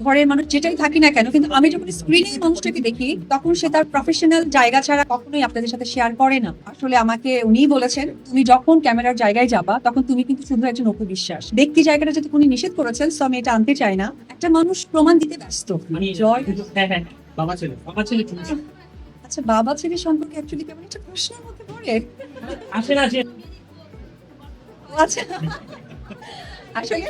ঘরের মানুষ যেটাই থাকি না কেন কিন্তু আমি যখন স্ক্রিনে মানুষটাকে দেখি তখন সে তার প্রফেশনাল জায়গা ছাড়া কখনোই আপনাদের সাথে শেয়ার করে না। আসলে আমাকে উনিই বলেছেন তুমি যখন ক্যামেরার জায়গায় যাবা তখন তুমি কিন্তু শুধু একজন অপু বিশ্বাস ব্যক্তি জায়গাটা যদি উনি নিষেধ করেছেন সো আমি এটা আনতে চাই না। একটা মানুষ প্রমাণ দিতে ব্যস্ত। মানে জয়। হ্যাঁ হ্যাঁ বাবা ছেলে বাবা ছেলে আচ্ছা বাবা ছেলে সম্পর্কে অ্যাকচুয়ালি কেমন একটা প্রশ্নের মধ্যে পড়ে। আচ্ছা। আসলে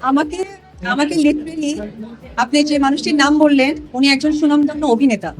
আমাকে আমাকে লিটারেলি আপনি যে মানুষটির নাম বললেন উনি একজন সুনামধন্য অভিনেতা।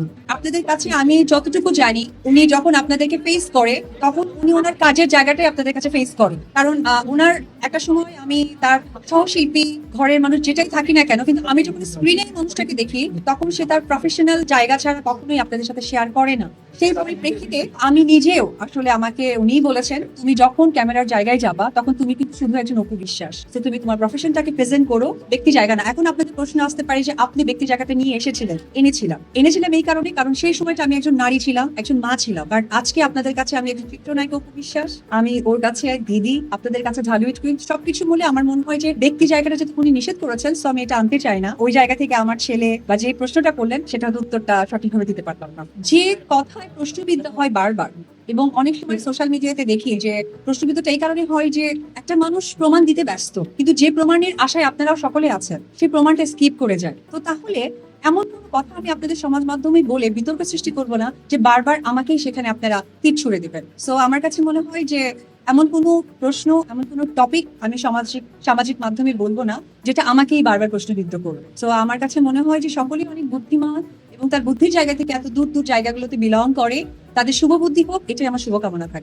আপনাদের কাছে আমি যতটুকু জানি, উনি যখন আপনাদেরকে ফেস করে, তখন উনি ওনার কাজের জায়গাটাই আপনাদের কাছে ফেস করেন। কারণ ওনার একটা সময় আমি তার সহশিল্পী, ঘরের মানুষ যেটাই থাকি না কেন, কিন্তু আমি যখন স্ক্রিনে মানুষটাকে দেখি, তখন সে তার প্রফেশনাল জায়গা ছাড়া কখনোই আপনাদের সাথে শেয়ার করে না। সেই পরিপ্রেক্ষিতে আমি নিজেও, আসলে আমাকে উনিই বলেছেন, তুমি যখন ক্যামেরার জায়গায় যাবা, তখন তুমি কিন্তু শুধু একজন অপু বিশ্বাস যে তুমি তোমার প্রফেশনটাকে প্রেজেন্ট করো, ব্যক্তি জায়গা না। এখন আপনাদের প্রশ্ন আসতে পারে যে, আপনি ব্যক্তি জায়গাটা নিয়ে এসেছিলেন, এনেছিলাম। এনেছিলাম এই কারণে, কারণ সেই সময়টা আমি একজন নারী ছিলাম, একজন মা ছিলাম। কারণ আজকে আপনাদের কাছে আমি একজন চিত্রনায়ক অপু বিশ্বাস আমি ওর কাছে এক দিদি, আপনাদের কাছে ঢালুইট কুইন সবকিছু বলে আমার মনে হয় যে ব্যক্তি জায়গাটা যদি উনি নিষেধ করেছেন সো আমি এটা আনতে চাই না। ওই জায়গা থেকে আমার ছেলে বা যে প্রশ্নটা করলেন সেটা উত্তরটা সঠিকভাবে দিতে পারতাম না। যে কথায় প্রশ্নবিদ্ধ হয় বারবার, এবং অনেক সময় সোশ্যাল মিডিয়াতে দেখি যে প্রশ্নবিদ্ধটা এই কারণে হয় যে একটা মানুষ প্রমাণ দিতে ব্যস্ত, কিন্তু যে প্রমাণের আশায় আপনারাও সকলে আছেন সেই প্রমাণটা স্কিপ করে যায়। তো তাহলে এমন কোনো কথা আমি আপনাদের সমাজ মাধ্যমে বলে বিতর্ক সৃষ্টি করব না যে বারবার আমাকেই সেখানে আপনারা তীর ছুড়ে দেবেন। সো আমার কাছে মনে হয় যে এমন কোনো প্রশ্ন, এমন কোনো টপিক আমি সামাজিক সামাজিক মাধ্যমে বলব না যেটা আমাকেই বারবার প্রশ্নবিদ্ধ করবে। সো আমার কাছে মনে হয় যে সকলেই অনেক বুদ্ধিমান এবং তার বুদ্ধির জায়গা থেকে এত দূর দূর জায়গাগুলোতে বিলং করে, তাদের শুভ বুদ্ধি হোক, এটাই আমার শুভকামনা থাকে